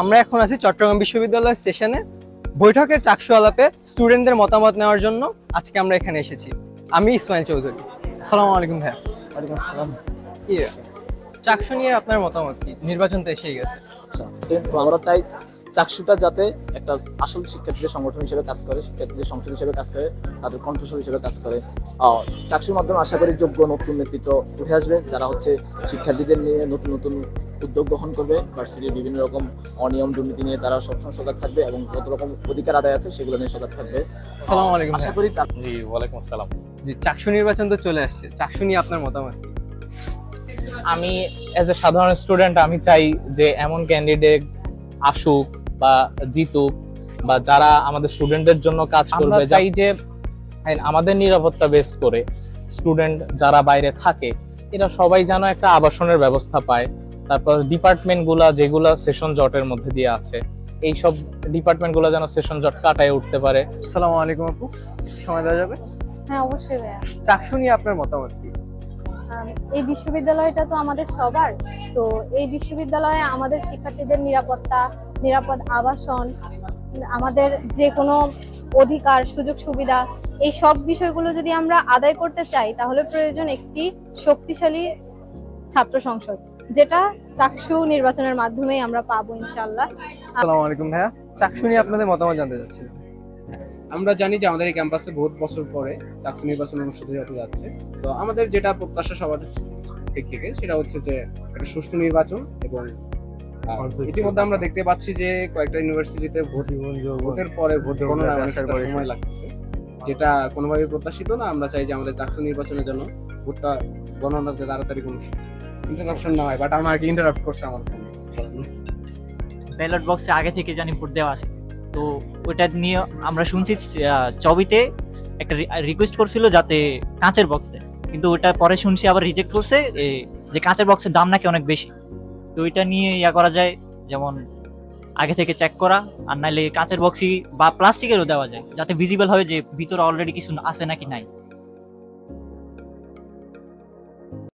আমরা এখন আছি চট্টগ্রাম বিশ্ববিদ্যালয় স্টেশনে। বৈঠকের চাকসু আলাপে স্টুডেন্টদের মতামত নেওয়ার জন্য আজকে আমরা এখানে এসেছি। আমি ইসমাইল চৌধুরী। আসসালামু আলাইকুম ভাইয়া। ওয়ালাইকুম আসসালাম। ইয়ে চাকসু নিয়ে আপনার মতামত কি? নির্বাচন তো এসেই গেছে। আচ্ছা তো আমরা চাই চাকসুটা যাতে একটা আসল শিক্ষার্থীদের সংগঠন হিসেবে কাজ করে শিক্ষার্থীদের সংসদ হিসেবে কাজ করে তাদের কণ্ঠস্বর হিসেবে কাজ করে। চাকসুর মাধ্যমে আশা করি যোগ্য নতুন নেতৃত্ব উঠে আসবে যারা হচ্ছে শিক্ষার্থীদের নিয়ে নতুন নতুন উদ্যোগ গ্রহণ করবে। ভার্সিটির বিভিন্ন রকম অনিয়ম দুর্নীতি নিয়ে তারা সবসময় সজাগ থাকবে এবং কত রকম অধিকার আদায় আছে সেগুলো নিয়ে সজাগ থাকবে। আসসালামু আলাইকুম আশা করি জি ওয়ালাইকুম আসসালাম। জি চাকসু নির্বাচন তো চলে আসছে। চাকসু নিয়ে আপনার মতামত? আমি অ্যাজ এ সাধারণ স্টুডেন্ট আমি চাই যে এমন ক্যান্ডিডেট আসুক বা জিতুক বা যারা আমাদের স্টুডেন্টদের জন্য কাজ করবে চাই যে আমাদের নিরাপত্তা বেস করে স্টুডেন্ট যারা বাইরে থাকে এরা সবাই যেন একটা আবাসনের ব্যবস্থা পায়। তারপর ডিপার্টমেন্টগুলা যেগুলা সেশন জটের মধ্যে দিয়ে আছে এইসব ডিপার্টমেন্টগুলা যেন সেশন জট কাটায় উঠতে পারে। আসসালামু আলাইকুম আপু সময় দেওয়া যাবে? হ্যাঁ অবশ্যই ভাইয়া। চাকসু নিয়ে আপনার মতামত কি? এই বিশ্ববিদ্যালয়টা তো আমাদের সবার তো এই বিশ্ববিদ্যালয়ে আমাদের শিক্ষার্থীদের নিরাপত্তা নিরাপদ আবাসন আমাদের যে কোনো অধিকার সুযোগ সুবিধা এই সব বিষয়গুলো যদি আমরা আদায় করতে চাই তাহলে প্রয়োজন একটি শক্তিশালী ছাত্র সংসদ যেটা চাকসু নির্বাচনের মাধ্যমে আমরা পাবো ইনশাল্লাহ আসসালামু আলাইকুম ভাইয়া। চাকসু নিয়ে আপনাদের মতামত জানতে চাচ্ছিলাম। আমরা জানি যে আমাদের এই ক্যাম্পাসে বহুত বছর পরে চাকসু নির্বাচন অনুষ্ঠিত হতে যাচ্ছে। তো আমাদের যেটা প্রত্যাশা সবার দিক থেকে সেটা হচ্ছে যে একটা সুষ্ঠু নির্বাচন এবং ইতিমধ্যে আমরা দেখতে পাচ্ছি যে কয়েকটা ইউনিভার্সিটিতে ভোট ভোটের পরে ভোট গণনা অনেকটা সময় লাগতেছে। যেটা কোনোভাবে প্রত্যাশিত না আমরা চাই যে আমাদের চাকসু নির্বাচনের জন্য ভোটটা গণনাতে তাড়াতাড়ি কোনো ইন্টারাপশন না হয় বাট আমাকে ইন্টারাপ্ট করছে আমার ফোন ব্যালট বক্সে আগে থেকে জানি ভোট দেওয়া আছে। তো ওইটা নিয়ে আমরা শুনছি চবিতে একটা রিকোয়েস্ট করছিল যাতে কাঁচের বক্স দেয়। কিন্তু ওটা পরে শুনছি আবার রিজেক্ট করছে যে কাঁচের বক্সের দাম নাকি অনেক বেশি। তো ওইটা নিয়ে ইয়া করা যায়, যেমন আগে থেকে চেক করা, আর নাইলে কাঁচের বক্সই বা প্লাস্টিকেরও দেওয়া যায়, যাতে ভিজিবল হয় যে ভিতরে অলরেডি কিছু আছে নাকি নাই।